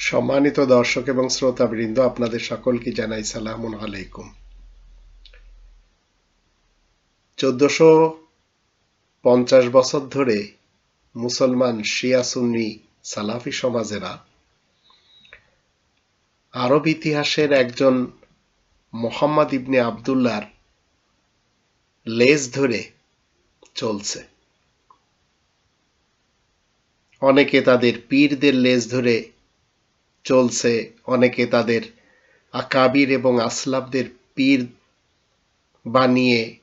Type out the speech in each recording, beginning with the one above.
সম্মানিত দর্শক এবং শ্রোতাবৃন্দ, আপনাদের সকলকে জানাই সালাম আলাইকুম। চোদ্দশো পঞ্চাশ বছর ধরে মুসলমান শিয়া সুন্নি সালাফি সমাজেরা আরব ইতিহাসের একজন মোহাম্মদ ইবনে আবদুল্লার লেজ ধরে চলছে। অনেকে তাদের পীরদের লেজ ধরে চলছে। অনেকে তাদের আকাবির এবং আসলাবদের পীর বানিয়ে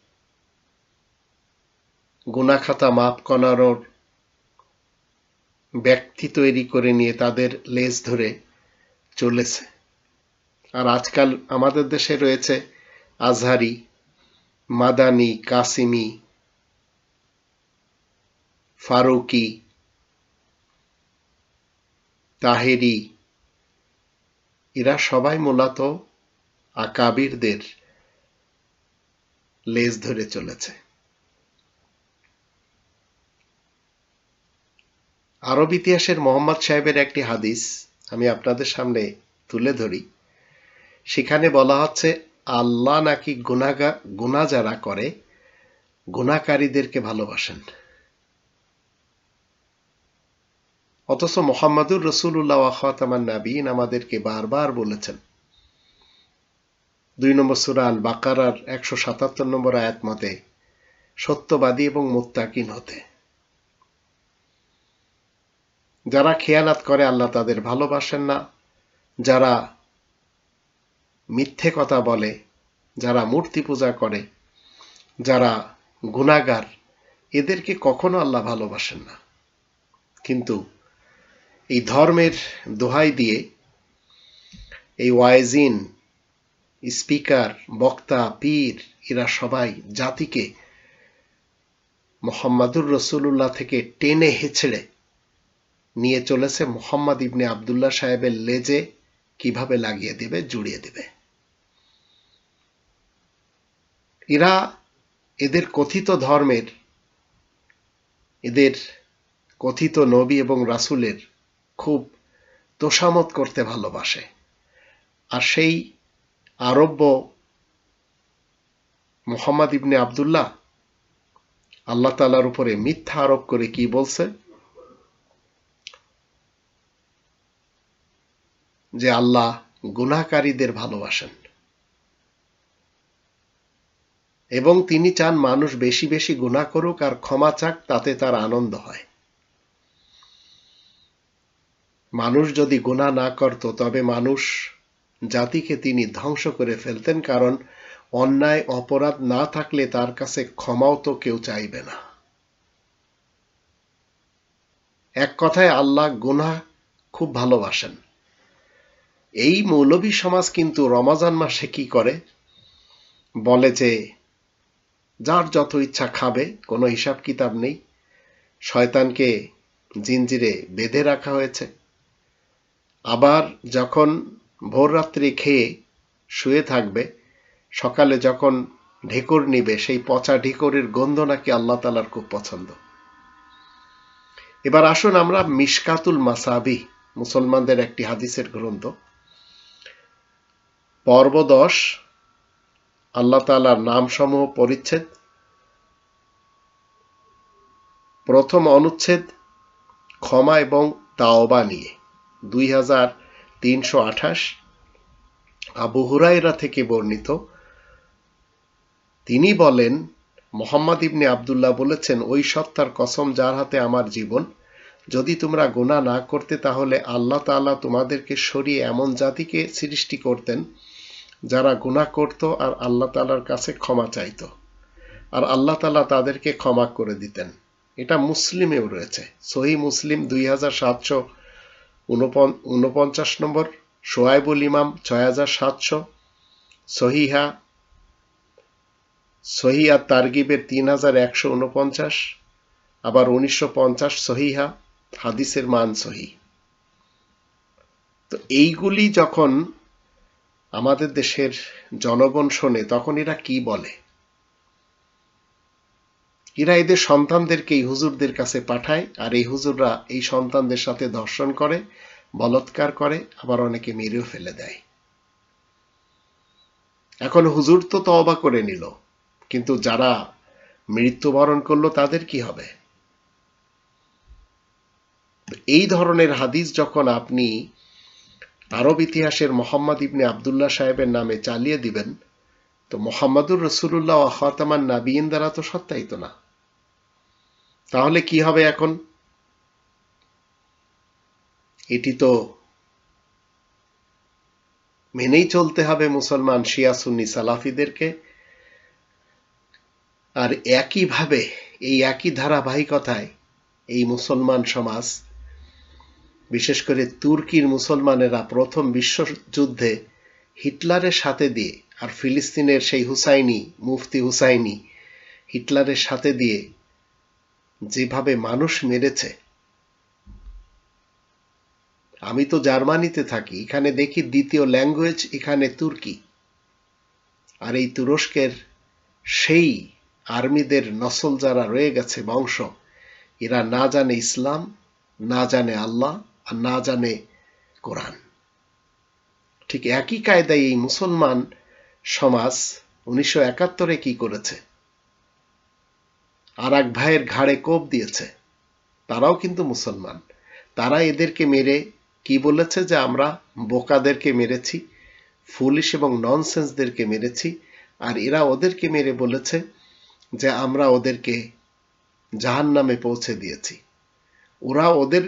গুনাখাতা মাপ করানোর ব্যক্তি তৈরি করে নিয়ে তাদের লেজ ধরে চলেছে। আর আজকাল আমাদের দেশে রয়েছে আজহারি, মাদানি, কাসিমি, ফারুকি, তাহেরি এরা সবাই মূলত আকাবিরদের লেজ ধরে চলেছে। আরব ইতিহাসের মোহাম্মদ সাহেবের একটি হাদিস আমি আপনাদের সামনে তুলে ধরি। সেখানে বলা হচ্ছে, আল্লাহ নাকি গুনাগা গুণা যারা করে গুণাকারীদেরকে ভালোবাসেন। অথচ মোহাম্মদুর রসুল্লাহ আখাতামান নাবিন আমাদেরকে বারবার বলেছেন। দুই নম্বর সুরা আল বাকারার একশো সাতাত্তর নম্বর আয়াত মতে, সত্যবাদী এবং মোত্তাকিন হতে। যারা খেয়ালাত করে আল্লাহ তাদের ভালোবাসেন না, যারা মিথ্যে কথা বলে, যারা মূর্তি পূজা করে, যারা গুণাগার এদেরকে কখনো আল্লাহ ভালোবাসেন না। কিন্তু এই ধর্মের দোহাই দিয়ে এই ওয়াইজিন, স্পিকার, বক্তা, পীর, এরা সবাই জাতিকে মোহাম্মদুর রসুল্লাহ থেকে টেনে হেছড়ে নিয়ে চলেছে মোহাম্মদ ইবনে আবদুল্লাহ সাহেবের লেজে কীভাবে লাগিয়ে দেবে, জুড়িয়ে দেবে। এরা এদের কথিত ধর্মের, এদের কথিত নবী এবং রাসুলের খুব তোষামত করতে ভালোবাসে। আর সেই আরব্য মোহাম্মদ ইবনে আবদুল্লাহ আল্লাহ তালার উপরে মিথ্যা আরোপ করে কি বলছে? যে আল্লাহ গুনাকারীদের ভালোবাসেন। এবং তিনি চান মানুষ বেশি বেশি গুণা করুক আর ক্ষমা চাক, তাতে তার আনন্দ হয়। মানুষ যদি গুণা না করত, তবে মানুষ জাতিকে তিনি ধ্বংস করে ফেলতেন, কারণ অন্যায়, অপরাধ না থাকলে তার কাছে ক্ষমাও তো কেউ চাইবে না। এক কথায় আল্লাহ গুনা খুব ভালোবাসেন। এই মৌলবী সমাজ কিন্তু রমাজান মাসে কি করে? বলে যে, যার যত ইচ্ছা খাবে, কোনো হিসাব কিতাব নেই। শয়তানকে জিনজিরে বেঁধে রাখা হয়েছে। আবার যখন ভোররাত্রি খেয়ে শুয়ে থাকবে, সকালে যখন ঢেকুর নিবে, সেই পচা ঢেকুরের গন্ধ নাকি আল্লাহ তালার খুব পছন্দ। এবার আসুন আমরা মিসকাতুল মাসাবি, মুসলমানদের একটি হাদিসের গ্রন্থ। পর্ব দশ আল্লাহ তালার নামসমূহ পরিচ্ছেদ। প্রথম অনুচ্ছেদ, ক্ষমা এবং তাওবা নিয়ে। আবু হুরাইরা থেকে বর্ণিত। তিনি বলেন, মোহাম্মদ ইবনে আবদুল্লাহ বলেছেন, ওই সত্তার কসম যার হাতে আমার জীবন। যদি তোমরা গুণা না করতে, তাহলে আল্লাহ তাআলা তোমাদেরকে সরিয়ে এমন জাতিকে সৃষ্টি করতেন, যারা গুণা করত আর আল্লাহ তালার কাছে ক্ষমা চাইত। আর আল্লাহ তালা তাদেরকে ক্ষমা করে দিতেন। এটা মুসলিমেও রয়েছে। সহি মুসলিম দুই হাজার সাতশো উনপঞ্চাশ নম্বর, সোয়াইবুল ইমাম ছয় হাজার সাতশো, সহিহা সহিয়া তারগিবের তিন হাজার একশো উনপঞ্চাশ, আবার উনিশশো পঞ্চাশ সহিহা, হাদিসের মান সহি। তো এইগুলি যখন আমাদের দেশের জনগণ শোনে, তখন এরা কি বলে? এরা এদের সন্তানদেরকে এই হুজুরদের কাছে পাঠায়, আর এই হুজুররা এই সন্তানদের সাথে ধর্ষণ করে, বলৎকার করে, আবার অনেকে মেরেও ফেলে দেয়। এখন হুজুর তো তওবা করে নিল, কিন্তু যারা মৃত্যুবরণ করল তাদের কি হবে? এই ধরনের হাদিস যখন আপনি আরব ইতিহাসের মোহাম্মদ ইবনে আবদুল্লাহ সাহেবের নামে চালিয়ে দিবেন, তো মোহাম্মদুর রসুল্লাহ হতামান নাবিন দ্বারা তো সত্যায়িত না। তাহলে কি হবে এখন? এটি তো মেনেই চলতে হবে মুসলমান শিয়া সুন্নি সালাফিদেরকে। আর একইভাবে এই একই ধারাবাহিকতায় এই মুসলমান সমাজ, বিশেষ করে তুর্কির মুসলমানেরা প্রথম বিশ্বযুদ্ধে হিটলারের সাথে দিয়ে, আর ফিলিস্তিনের সেই হুসাইনি, মুফতি হুসাইনি, হিটলারের সাথে দিয়ে যেভাবে মানুষ মেরেছে। আমি তো জার্মানিতে থাকি, এখানে দেখি দ্বিতীয় ল্যাঙ্গুয়েজ, এখানে তুর্কি। আর এই তুরস্কের সেই আর্মিদের নসল যারা রয়ে গেছে, বংশ, এরা না জানে ইসলাম, না জানে আল্লাহ, আর না জানে কোরআন। ঠিক একই কায়দায় এই মুসলমান সমাজ উনিশশো একাত্তরে কি করেছে? আর এক ভাইয়ের ঘাড়ে কোপ দিয়েছে। তারাও কিন্তু মুসলমান। তারা এদেরকে মেরে কি বলেছে যে আমরা বোকাদেরকে মেরেছি ফুলিশ এবং ননসেন্সদেরকে মেরেছি, আর এরা ওদেরকে মেরে বলেছে যে আমরা ওদেরকে জাহান নামে পৌঁছে দিয়েছি। ওরা ওদের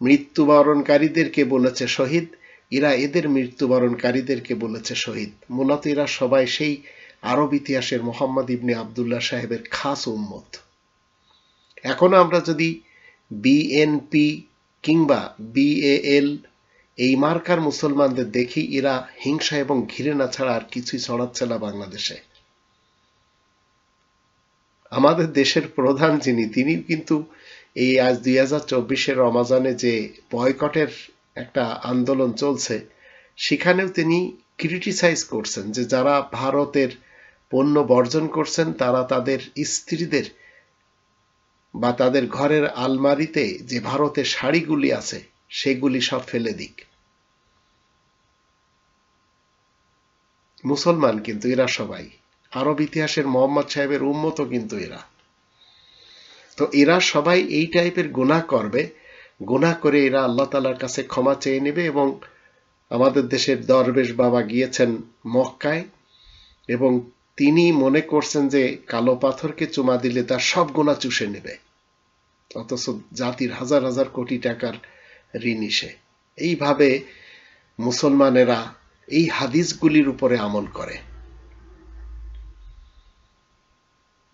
মৃত্যুবরণকারীদেরকে বলেছে শহীদ, এরা এদের মৃত্যুবরণকারীদেরকে বলেছে শহীদ। মূলত এরা সবাই সেই আরব ইতিহাসের মোহাম্মদ ইবনে আবদুল্লাহ সাহেবের খাস উম্মত। এখন আমরা যদি বিএনপি কিংবা বিএএল এই মার্কার মুসলমানদের দেখি, এরা হিংসা এবং ঘৃণা ছাড়া আর কিছুই ছড়াচ্ছে না বাংলাদেশে। আমাদের দেশের প্রধান যিনি তিনি কিন্তু এই আজ দুই হাজার চব্বিশের রমাজানে যে বয়কটের একটা আন্দোলন চলছে, সেখানেও তিনি ক্রিটিসাইজ করছেন যে যারা ভারতের পণ্য বর্জন করছেন তারা তাদের স্ত্রীদের বা তাদের ঘরের আলমারিতে যে ভারতের শাড়িগুলি আছে, সেগুলি সব ফেলে দিক। মুসলমান কিন্তু এরা সবাই। আরব ইতিহাসের মোহাম্মদ সাহেবের উন্মত কিন্তু এরা। তো এরা সবাই এই টাইপের গুণা করবে। গুণা করে এরা আল্লাহ তালার কাছে ক্ষমা চেয়ে নেবে এবং আমাদের দেশের দরবেশ বাবা গিয়েছেন মক্কায় এবং তিনি মনে করছেন যে কালো পাথরকে চুমা দিলে তার সব গুণা চুষে নেবে। অথচ জাতির হাজার হাজার কোটি টাকার ঋণ সে। এইভাবে মুসলমানেরা এই হাদিসগুলির উপরে আমল করে।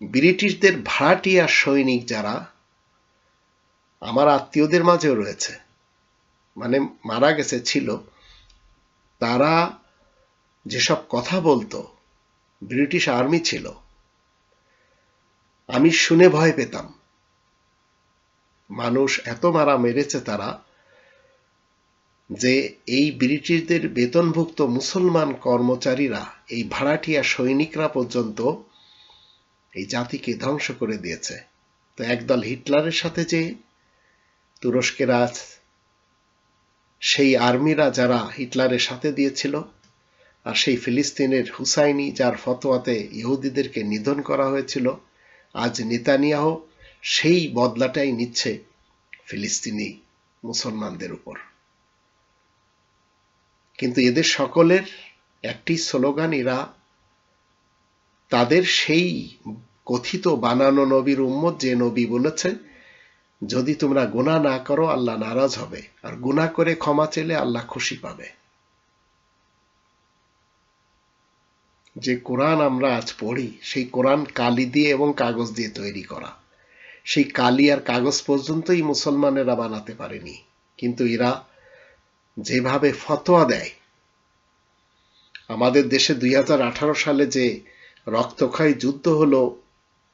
ব্রিটিশদের ভাড়াটিয়া সৈনিক যারা, আমার আত্মীয়দের মাঝেও রয়েছে মানে মারা গেছে, ছিল, তারা যেসব কথা বলতো ব্রিটিশ আর্মি ছিল। আমি শুনে ভয় পেতাম। মানুষ এত মারা মেরেছে তারা যে এই ব্রিটিশদের বেতনভুক্ত মুসলমান কর্মচারীরা, এই ভাড়াটিয়া সৈনিকরা পর্যন্ত এই জাতিকে ধ্বংস করে দিয়েছে। তো একদল হিটলারের সাথে যে তুরস্কের আজ সেই আর্মিরা যারা হিটলারের সাথে দিয়েছিল আর সেই ফিলিস্তিনের হুসাইনি, যার ফতোয়াতে ইহুদিদেরকে নিধন করা হয়েছিল, আজ নেতানিয়াহ সেই বদলাটাই নিচ্ছে ফিলিস্তিনি মুসলমানদের উপর। কিন্তু এদের সকলের একটি স্লোগান, এরা তাদের সেই কথিত বানানো নবীর উম্মত যে নবী বলেছে যদি তোমরা গুণা না করো, আল্লাহ নারাজ হবে। আর গুণা করে ক্ষমা চেলে আল্লাহ খুশি পাবে। যে কোরআন আমরা আজ পড়ি, সেই কোরআন কালি দিয়ে এবং কাগজ দিয়ে তৈরি করা। সেই কালি আর কাগজ পর্যন্তই মুসলমানেরা বানাতে পারেনি। কিন্তু এরা যেভাবে ফতোয়া দেয়, আমাদের দেশে দুই হাজার আঠারো সালে যে রক্তক্ষয় যুদ্ধ হলো,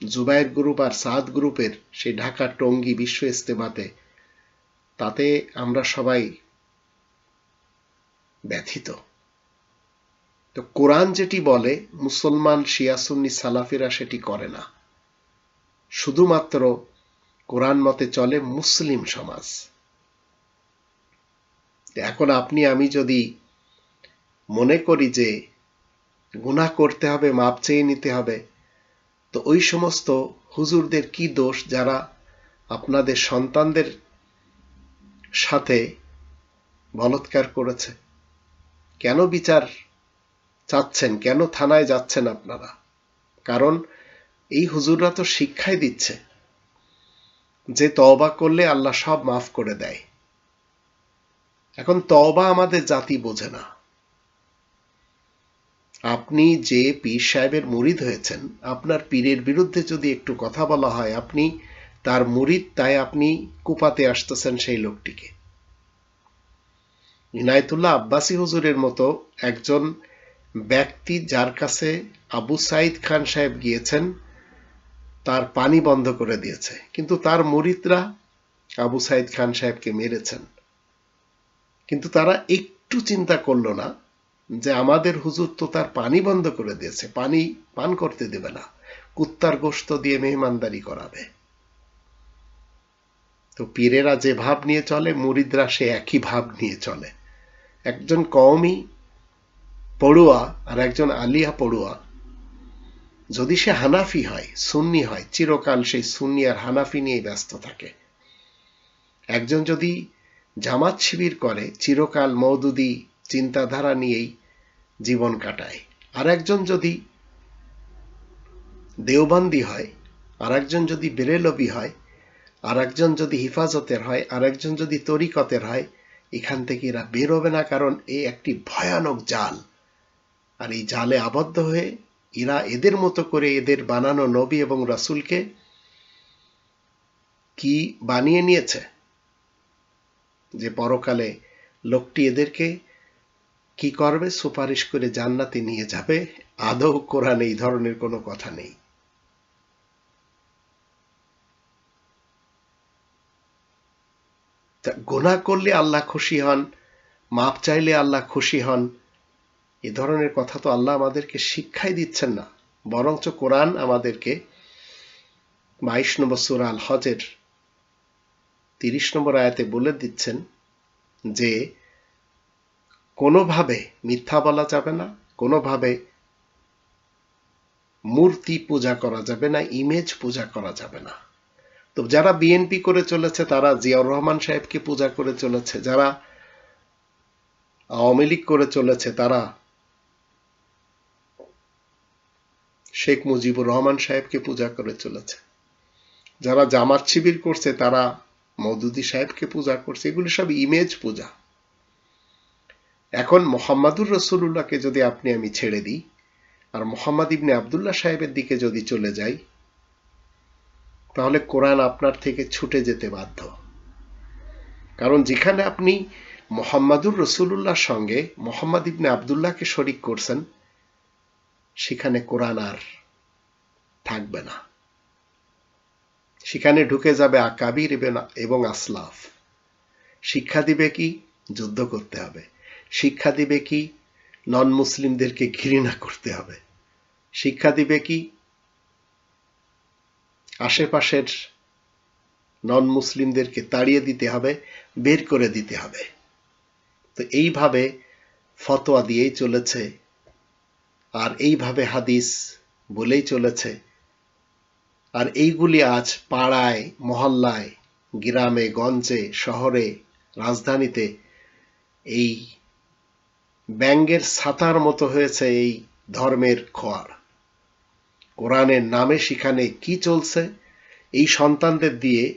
জুবাইর গ্রুপ আর সাদ গ্রুপের, সেই ঢাকা টঙ্গী বিশ্ব ইস্তেমাতে তাতে আমরা সবাই ব্যথিত। তো কোরআন যেটি বলে, মুসলমান শিয়াসুন্নি সালাফিরা সেটি করে না। শুধুমাত্র কোরআন মতে চলে মুসলিম সমাজ। এখন আপনি, আমি যদি মনে করি যে গুনাহ করতে হবে, মাপ চেয়ে নিতে হবে, তো ওই সমস্ত হুজুরদের কি দোষ যারা আপনাদের সন্তানদের সাথে বলৎকার করেছে? কেন বিচার চাচ্ছেন, কেন থানায় যাচ্ছেন আপনারা? কারণ এই হুজুররা তো শিক্ষাই দিচ্ছে। যে তওবা করলে আল্লাহ সব মাফ করে দেয়। এখন তওবা আমাদের জাতি বোঝে না। আপনি যে পীর সাহেবের মুরিদ হয়েছেন, আপনার পীরের বিরুদ্ধে যদি একটু কথা বলা হয়, আপনি তার মুরিদ, তাই আপনি কুপাতে আসতেছেন সেই লোকটিকে। ইনায়তুল্লাহ আব্বাসী হুজুরের মতো একজন ব্যক্তি যার কাছে আবু সাইদ খান সাহেব গিয়েছেন, তার পানি বন্ধ করে দিয়েছে। কিন্তু তার মুরিদরা আবু সাইদ খান সাহেবকে মেরেছেন। কিন্তু তারা একটু চিন্তা করল না যে আমাদের হুজুর তো তার পানি বন্ধ করে দিয়েছে, পানি পান করতে দেবে না, কুত্তার গোস্ত দিয়ে মেহমানদারি করাবে। তো পীরেরা যে ভাব নিয়ে চলে, মুরিদরা সে একই ভাব নিয়ে চলে। একজন কওমি পড়ুয়া আর একজন আলিয়া পড়ুয়া। যদি সে হানাফি হয়, সুন্নি হয়, চিরকাল সেই সুন্নি আর হানাফি নিয়ে ব্যস্ত থাকে। একজন যদি জামাত শিবির করে, চিরকাল মৌদুদি চিন্তাধারা নিয়েই জীবন কাটায়। আর একজন যদি দেওবন্দি হয়, আর একজন যদি বেরেলবি হয়, আর একজন যদি হিফাজতের হয়, আর একজন যদি তরিকতের হয়, এখান থেকে এরা বেরোবে না, কারণ এই একটি ভয়ানক জাল। আর এই জালে আবদ্ধ হয়ে এরা এদের মতো করে এদের বানানো নবী এবং রাসুলকে কি বানিয়ে নিয়েছে? যে পরকালে লোকটি এদেরকে কি করবে? সুপারিশ করে জান্নাতে নিয়ে যাবে? আদৌ কোরআন এই ধরনের কোনো কথা নেই। গোনা করলে আল্লাহ খুশি হন, মাপ চাইলে আল্লাহ খুশি হন এ ধরনের কথা তো আল্লাহ আমাদেরকে শিক্ষাই দিচ্ছেন না। বরঞ্চ কোরআন আমাদেরকে বাইশ নম্বর সুরা আল হজের তিরিশ নম্বর আয়াতে বলে দিচ্ছেন যে, কোনোভাবে মিথ্যা বলা যাবে না, কোনোভাবে মূর্তি পূজা করা যাবে না, ইমেজ পূজা করা যাবে না। তো যারা বিএনপি করে চলেছে, তারা জিয়াউর রহমান সাহেবকে পূজা করে চলেছে। যারা আওয়ামী লীগ করে চলেছে, তারা শেখ মুজিবুর রহমান সাহেবকে পূজা করে চলেছে। যারা জামাত শিবির করছে, তারা মৌদুদি সাহেবকে পূজা করছে। এগুলি সব ইমেজ পূজা। এখন মোহাম্মদুর রসুল্লাহকে যদি আপনি, আমি ছেড়ে দিই, আর মোহাম্মদ ইবনে আবদুল্লাহ সাহেবের দিকে যদি চলে যাই, তাহলে কোরআন আপনার থেকে ছুটে যেতে বাধ্য। কারণ যেখানে আপনি মোহাম্মদুর রসুল্লাহর সঙ্গে মোহাম্মদ ইবনে আবদুল্লাহকে শরিক করছেন সেখানে কোরআন আর থাকবে না। সেখানে ঢুকে যাবে আকাবির এবং আসলাফ। শিক্ষা দিবে কি? যুদ্ধ করতে হবে। শিক্ষা দিবে কি? নন মুসলিমদেরকে ঘৃণা করতে হবে। শিক্ষা দিবে কি? আশেপাশের নন মুসলিমদেরকে তাড়িয়ে দিতে হবে, বের করে দিতে হবে। তো এইভাবে ফতোয়া দিয়েই চলেছে আর এইভাবে হাদিস বলেই চলেছে। আর এইগুলি আজ পাড়ায়, মহল্লায়, গ্রামে, গঞ্জে, শহরে, রাজধানীতে এই ব্যাঙ্গের ছাতার মতো হয়েছে এই ধর্মের খোয়ার। কোরআনের নামে সেখানে কি চলছে? এই সন্তানদের দিয়ে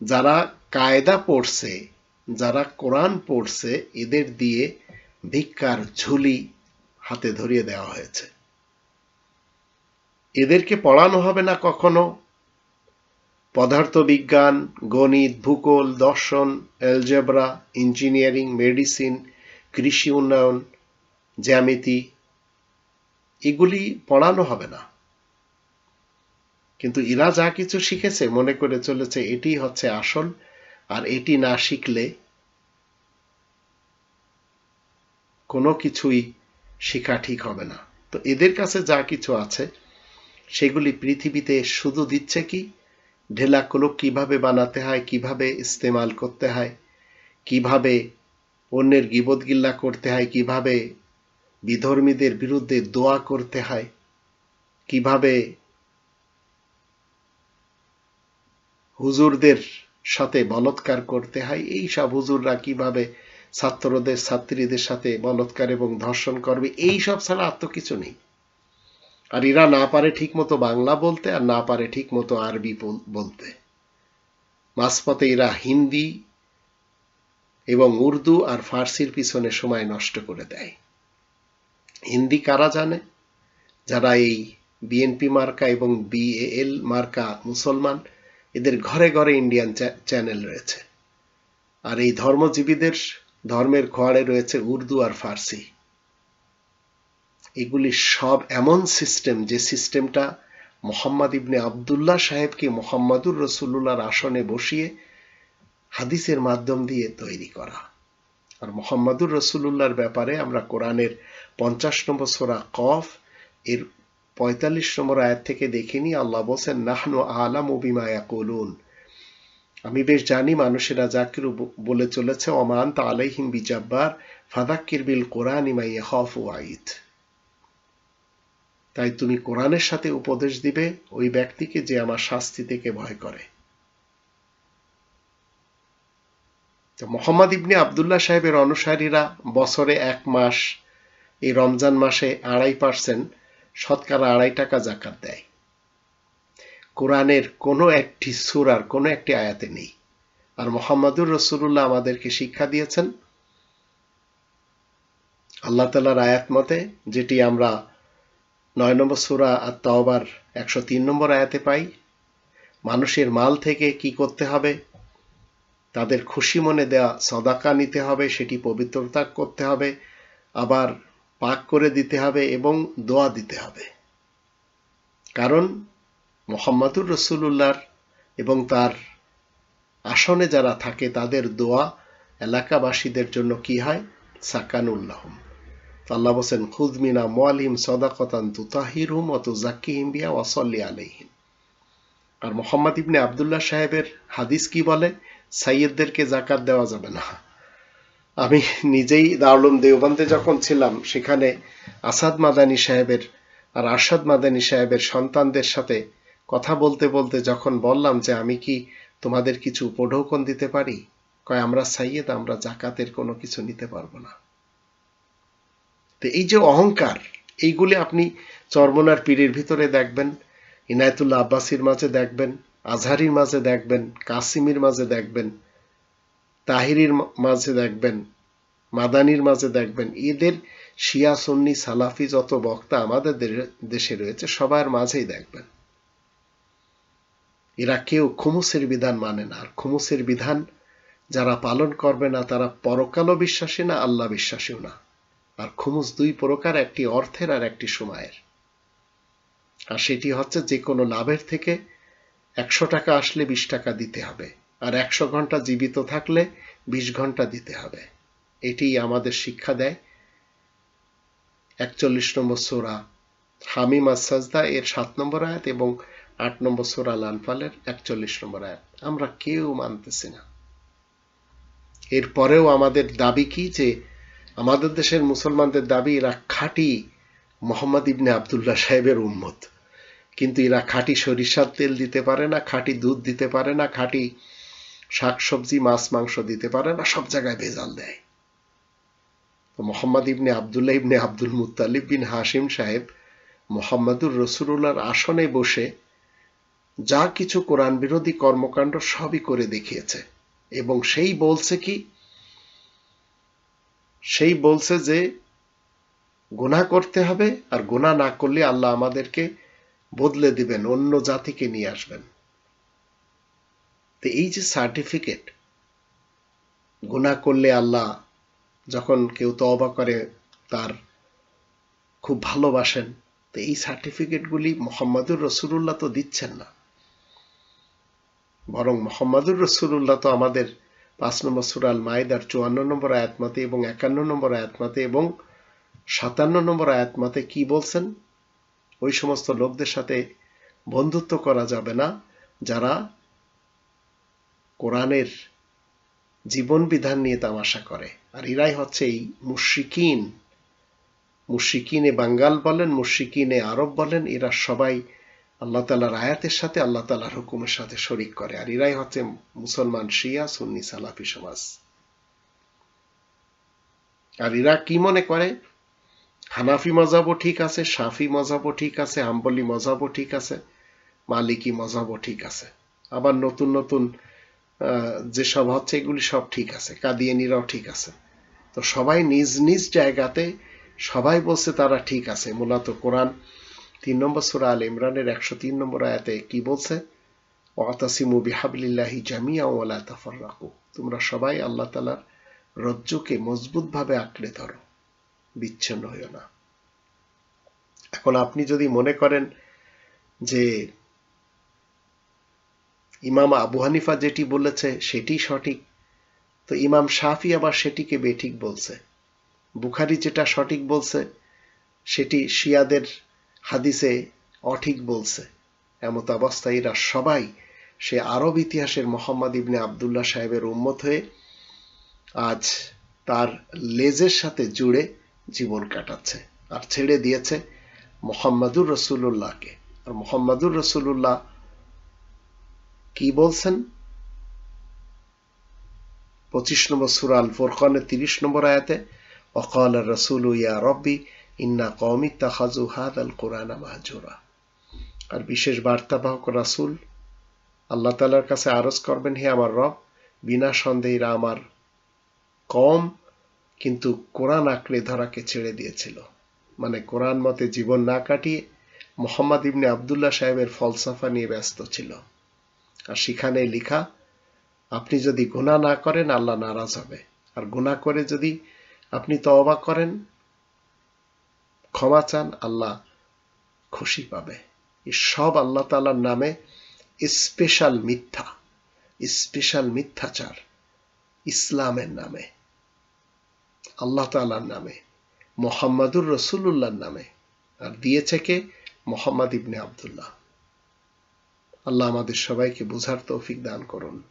যারা কায়দা পড়ছে, যারা কোরআন পড়ছে, এদের দিয়ে ভিক্ষার ঝুলি হাতে ধরিয়ে দেওয়া হয়েছে। এদেরকে পড়ানো হবে না কখনো? পদার্থবিজ্ঞান, গণিত, ভূগোল, দর্শন, অ্যালজেব্রা, ইঞ্জিনিয়ারিং, মেডিসিন, কৃষি উন্নয়ন, জ্যামিতি, এগুলি পড়ানো হবে না। কিন্তু এরা যা কিছু শিখেছে, মনে করে চলেছে, এটি হচ্ছে আসল, আর এটি না শিখলে কোনো কিছুই শেখা ঠিক হবে না। তো এদের কাছে যা কিছু আছে, সেগুলি পৃথিবীতে শুধু দিচ্ছে কি? ঢেলা কলক কীভাবে বানাতে হয়, কীভাবে ইস্তেমাল করতে হয়, কীভাবে অন্যের গিবত গিল্লা করতে হয়, কীভাবে বিধর্মীদের বিরুদ্ধে দোয়া করতে হয়, কীভাবে হুজুরদের সাথে বলৎকার করতে হয় এই সব হুজুররা কীভাবে ছাত্রদের, ছাত্রীদের সাথে বলৎকার এবং ধর্ষণ করবে, এই সব ছাড়া আর তো কিছু নেই। আর এরা না পারে ঠিক মতো বাংলা বলতে আর না পারে ঠিক মতো আরবি বলতে। মাঝপথে এরা হিন্দি এবং উর্দু আর ফার্সির পিছনে সময় নষ্ট করে দেয়। হিন্দি কারা জানে? যারা এই বিএনপি মার্কা এবং বিএএল মার্কা মুসলমান, এদের ঘরে ঘরে ইন্ডিয়ান চ্যানেল রয়েছে। আর এই ধর্মজীবীদের ধর্মের খোয়াড়ে রয়েছে উর্দু আর ফার্সি। এগুলি সব এমন সিস্টেম যে সিস্টেমটা মোহাম্মদ ইবনে আবদুল্লাহ সাহেবকে মোহাম্মদুর রসুল্লাহর আসনে বসিয়ে হাদিসের মাধ্যম দিয়ে তৈরি করা। আর মোহাম্মদুর রসুল্লাহর ব্যাপারে আমরা কোরআনের পঞ্চাশ নম্বর সোরা কফ এর পঁয়তাল্লিশ নম্বর আয়াত থেকে দেখিনি। আল্লাহ বলছেন, নাহনু আলাম বিমায়া কলুন আমি বেশ জানি মানুষেরা জাকির বলে চলেছে অমান তা আলাইহিম বিজাব্বার ফাদাক্কির বিল কোরআন ইমাইয়া হফ ওয়াইদ তাই তুমি কোরআনের সাথে উপদেশ দিবে, ওই ব্যক্তিকে যে আমার শাস্তি থেকে ভয় করে। মোহাম্মদ ইবনে আবদুল্লাহ সাহেবের অনুসারীরা বছরে এক মাস, এই রমজান মাসে আড়াই পার্সেন্ট শতকরা আড়াই টাকা জাকাত দেয়। কোরআনের কোনো একটি সুরার কোনো একটি আয়াতে নেই। আর মোহাম্মদুর রসুল্লাহ আমাদেরকে শিক্ষা দিয়েছেন, আল্লাহ তালার আয়াত মতে, যেটি আমরা নয় নম্বর সুরা আর তওবার একশো তিন নম্বর আয়াতে পাই, মানুষের মাল থেকে কি করতে হবে, তাদের খুশি মনে দেয়া সদাকা নিতে হবে, সেটি পবিত্রতা করতে হবে, আবার পাক করে দিতে হবে এবং দোয়া দিতে হবে। কারণ মোহাম্মদুর রসুল্লাহর এবং তার আসনে যারা থাকে তাদের দোয়া এলাকাবাসীদের জন্য কি হয়? সাকানুল্লাহম আল্লাহ বলছেন খুদমিনা মোয়ালিম সদাকতান তুতাহিরুম অত জাকিহিম বিয়া ওয়াসল্লি আলাইহিম। আর মোহাম্মদ ইবনে আবদুল্লাহ সাহেবের হাদিস কি বলে? সাইয়েদদেরকে জাকাত দেওয়া যাবে না। আমি নিজেই দারুলুম দেওবন্দে যখন ছিলাম, সেখানে আসাদ মাদানী সাহেবের আর আসাদ মাদানী সাহেবের সন্তানদের সাথে কথা বলতে বলতে যখন বললাম যে আমি কি তোমাদের কিছু উপঢৌকন দিতে পারি? কয়, আমরা সাইয়েদ, আমরা জাকাতের কোনো কিছু নিতে পারব না। তো এই যে অহংকার, এইগুলি আপনি চরমনার পীরের ভিতরে দেখবেন, ইনায়তুল্লাহ আব্বাসির মাঝে দেখবেন, আজহারির মাঝে দেখবেন, কাসিমির মাঝে দেখবেন, তাহিরির মাঝে দেখবেন, মাদানির মাঝে দেখবেন। এদের শিয়া, সন্নি, সালাফি যত বক্তা আমাদের দেশে রয়েছে, সবার মাঝেই দেখবেন। এরা কেউ খুমুসের বিধান মানে না। আর খুমুসের বিধান যারা পালন করবে না, তারা পরকালও বিশ্বাসী না, আল্লাহ বিশ্বাসীও না। আর খুমুস দুই প্রকার, একটি অর্থের আর একটি সময়ের। আর সেটি হচ্ছে যে কোনো লাভের থেকে একশো টাকা আসলে বিশ টাকা দিতে হবে। আর একশো ঘণ্টা জীবিত থাকলে বিশ ঘণ্টা দিতে হবে। এটি আমাদের শিক্ষা দেয়। একচল্লিশ নম্বর সোরা হামিম আসাজদা এর সাত নম্বর আয়াত এবং আট নম্বর সোরা লানফালের একচল্লিশ নম্বর আয়াত। আমরা কেউ মানতেছি না। এরপরেও আমাদের দাবি কি যে আমাদের দেশের মুসলমানদের দাবি, এরা খাঁটি মোহাম্মদ ইবনে আবদুল্লাহ সাহেবের উম্মত। কিন্তু এরা খাঁটি সরিষার তেল দিতে পারে না, খাঁটি দুধ দিতে পারে না, খাঁটি শাকসবজি, মাছ, মাংস দিতে পারে না, সব জায়গায় ভেজাল দেয়। মোহাম্মদ ইবনে আবদুল্লাহ ইবনে আব্দুল মুতালিব বিন হাসিম সাহেব মোহাম্মদুর রসুল্লাহর আসনে বসে যা কিছু কোরআন বিরোধী কর্মকাণ্ড সবই করে দেখিয়েছে। এবং সেই বলছে কি? সেই বলছে যে গুণা করতে হবে আর গুণা না করলে আল্লাহ আমাদেরকে বদলে দিবেন, অন্য জাতিকে নিয়ে আসবেন। তো এই যে সার্টিফিকেট গুণা করলে আল্লাহ যখন কেউ তবা করে, তার খুব ভালোবাসেন, তো এই সার্টিফিকেটগুলি মোহাম্মদুর রসুল্লাহ তো দিচ্ছেন না। বরং মোহাম্মদুর রসুল্লাহ তো আমাদের পাঁচ নম্বর সুরাল মায়েদার চুয়ান্ন নম্বর আয়াতমাতে এবং একান্ন নম্বর আয়াতমাতে এবং সাতান্ন নম্বর আয়াতমাতে কি বলছেন? ওই সমস্ত লোকদের সাথে বন্ধুত্ব করা যাবে না। যারা কোরআনের জীবন বিধান নিয়ে তামাশা করে। আর এরাই হচ্ছে এই মুশিকিন মুশিকিনে বাঙ্গাল বলেন মুশিকিনে আরব বলেন, এরা সবাই আল্লাহ তালার আয়াতের সাথে আল্লাহ তালার হুকুমের সাথে শরিক করে। আর এরাই হচ্ছে মুসলমান, শিয়া, সুন্নি, সালাফি সমাজ। আর এরা কি মনে করে? হানাফি মজাবও ঠিক আছে সাফি মজাবও ঠিক আছে আম্বলি মজাবও ঠিক আছে, মালিকি মজাবও ঠিক আছে। আবার নতুন নতুন যেসব হচ্ছে এগুলি সব ঠিক আছে, কাদিয়ানিরাও ঠিক আছে। তো সবাই নিজ নিজ জায়গাতে সবাই বলছে তারা ঠিক আছে, মূলত কোরআন তিন নম্বর সুরা আল ইমরানের একশো তিন নম্বর আয়াতে কি বলছে? ওয়াতাসিমু জামিয়া ওয়ালা তাফাররাকু। তোমরা সবাই আল্লাহ তালার রজ্জুকে মজবুতভাবে আঁকড়ে ধরো, বিচ্ছিন্ন হইও না। এখন আপনি যদি মনে করেন যে ইমাম আবু হানিফা যেটি বলেছে সেটি সঠিক, তো ইমাম শাফি আবার সেটিকে বেঠিক বলছে। বুখারি যেটা সঠিক বলছে, সেটি শিয়াদের হাদিসে অঠিক বলছে। এমত অবস্থায় এরা সবাই সে আরব ইতিহাসের মোহাম্মদ ইবনে আবদুল্লাহ সাহেবের উম্মত হয়ে আজ তার লেজের সাথে জুড়ে জীবন কাটাচ্ছে আর ছেড়ে দিয়েছে মোহাম্মদুর রসুল্লাহকে আর মোহাম্মদুর রসুল্লাহ কি বলছেন? পঁচিশ নম্বর সুরাল ফোরখানের তিরিশ নম্বর আয়াতে অকাল রসুল ইয়া রব্বি ইন্না কৌমিক তাহাজু আল কোরআন মাহজুরা। আর বিশেষ বার্তাবাহক রাসুল, আল্লাহ তালার কাছে আরজ করবেন, হে আমার রব, বিনা সন্দেহীরা আমার কম কিন্তু কোরআন আঁকড়ে ধরাকে ছেড়ে দিয়েছিল। মানে কোরআন মতে জীবন না কাটিয়ে মোহাম্মদ ইবনে আবদুল্লাহ সাহেবের ফলসাফা নিয়ে ব্যস্ত ছিল। আর সেখানে লিখা, আপনি যদি গুণা না করেন, আল্লাহ নারাজ হবে। আর গুণা করে যদি আপনি তওবা করেন ক্ষমা চান, আল্লাহ খুশি পাবে। সব আল্লাহ তালার নামে স্পেশাল মিথ্যা স্পেশাল মিথ্যাচার ইসলামের নামে, আল্লাহ তালার নামে, মোহাম্মদুর রসুল্লাহর নামে, আর দিয়েছে কে? মোহাম্মদ ইবনে আবদুল্লাহ। আল্লাহ আমাদের সবাইকে বোঝার তৌফিক দান করুন।